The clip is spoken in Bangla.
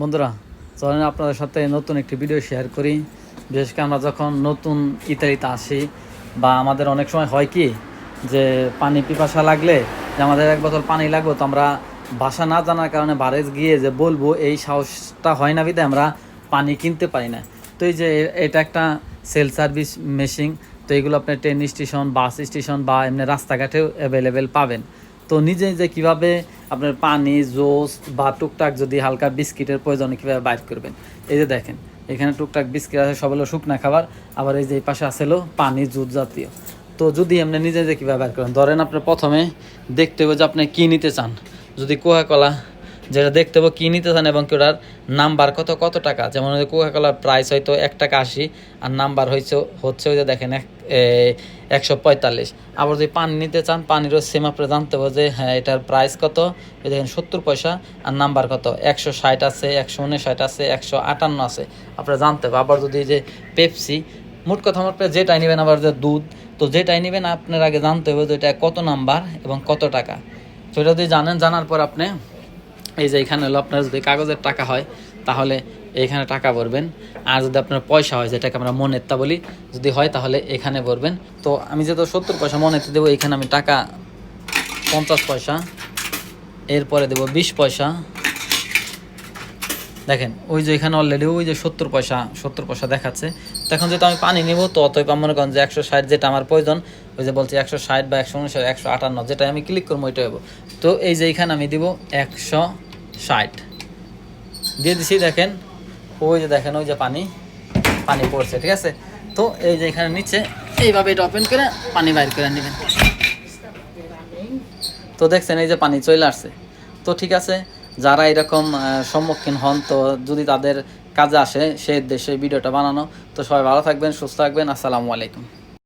বন্ধুরা, চলেন আপনাদের সাথে নতুন একটি ভিডিও শেয়ার করি। বিশেষ করে আমরা যখন নতুন ইতালিতে আসি, বা আমাদের অনেক সময় হয় কি যে পানি পিপাসা লাগলে যে আমাদের এক বোতল পানি লাগবে, তো আমরা ভাষা না জানার কারণে বারেজ গিয়ে যে বলব, এই সাহসটা হয় না বিদে আমরা পানি কিনতে পারি না। তো এই যে এটা একটা সেল সার্ভিস মেশিন তো এগুলো আপনি ট্রেন স্টেশন বাস স্টেশন বা এমনি রাস্তাঘাটেও অ্যাভেলেবেল পাবেন। তো নিজে যে কীভাবে আপনার পানি, জুস বা টুকটাক যদি হালকা বিস্কিটের প্রয়োজনে, কীভাবে বাইর করবেন? এই যে দেখেন, এখানে টুকটাক বিস্কিট আছে, সব হলো শুকনা খাবার। আবার এই যে এই পাশে আছে পানি জুট জাতীয়। তো যদি আপনি নিজে নিজে কীভাবে বাইর করেন, ধরেন আপনার প্রথমে দেখতে হবে যে আপনি কী নিতে চান। যদি কোয়া কলা যেটা দেখতে হবে কী নিতে চান এবং ওটার নাম্বার কত কত টাকা? যেমন কোকা কলার প্রাইস হয়তো এক টাকা আশি, আর নাম্বার হয়েছে হচ্ছে ওই যে দেখেন এক একশো পঁয়তাল্লিশ। আবার যদি পানি নিতে চান, পানিরও সেম আপনি জানতে হবে যে হ্যাঁ এটার প্রাইস কত? এই দেখেন সত্তর পয়সা, আর নাম্বার কত? একশো ষাট আছে, একশো উনষাট আছে, একশো আটান্ন আছে। আপনারা জানতে হবে। আবার যদি যে পেপসি মোট কথা আমার যেটাই নেবেন, আবার যে দুধ, তো যেটাই নেবেন, আপনার আগে জানতে হবে যে এটা কত নাম্বার এবং কত টাকা। তো এটা যদি জানেন, জানার পর আপনি এই যে এখানে হলো আপনার যদি কাগজের টাকা হয়, তাহলে এখানে টাকা ভরবেন। আর যদি আপনার পয়সা হয়, যেটাকে আমরা মনেরটা বলি, যদি হয় তাহলে এখানে ভরবেন। তো আমি যেহেতু সত্তর পয়সা মনেতে দেবো, এখানে আমি টাকা পঞ্চাশ পয়সা, এরপরে দেবো বিশ পয়সা। দেখেন, ওই যে এখানে অলরেডি ওই যে সত্তর পয়সা সত্তর পয়সা দেখাচ্ছে। তো এখন যেহেতু আমি পানি নিব, তো অতএব মনে করেন যে একশো ষাট যেটা আমার প্রয়োজন ওই যে বলছি একশো ষাট বা একশো উনষাট একশো আটান্ন, যেটা আমি ক্লিক করব ওইটা হব। তো এই যে এখানে আমি দিব একশো ষাট। দিয়ে দিছি, দেখেন, ওই যে দেখেন, ওই যে পানি পানি পড়ছে, ঠিক আছে? তো এই যে এখানে নিচে, এইভাবে এটা ওপেন করে পানি বাইর করে নেবেন। তো দেখছেন, এই যে পানি চলে আসছে। তো ঠিক আছে, যারা এরকম সম্মুখীন হন, তো যদি তাদের কাজে আসে সেই দেশে ভিডিওটা বানানো, তো সবাই ভালো থাকবেন, সুস্থ থাকবেন, আসসালামু আলাইকুম।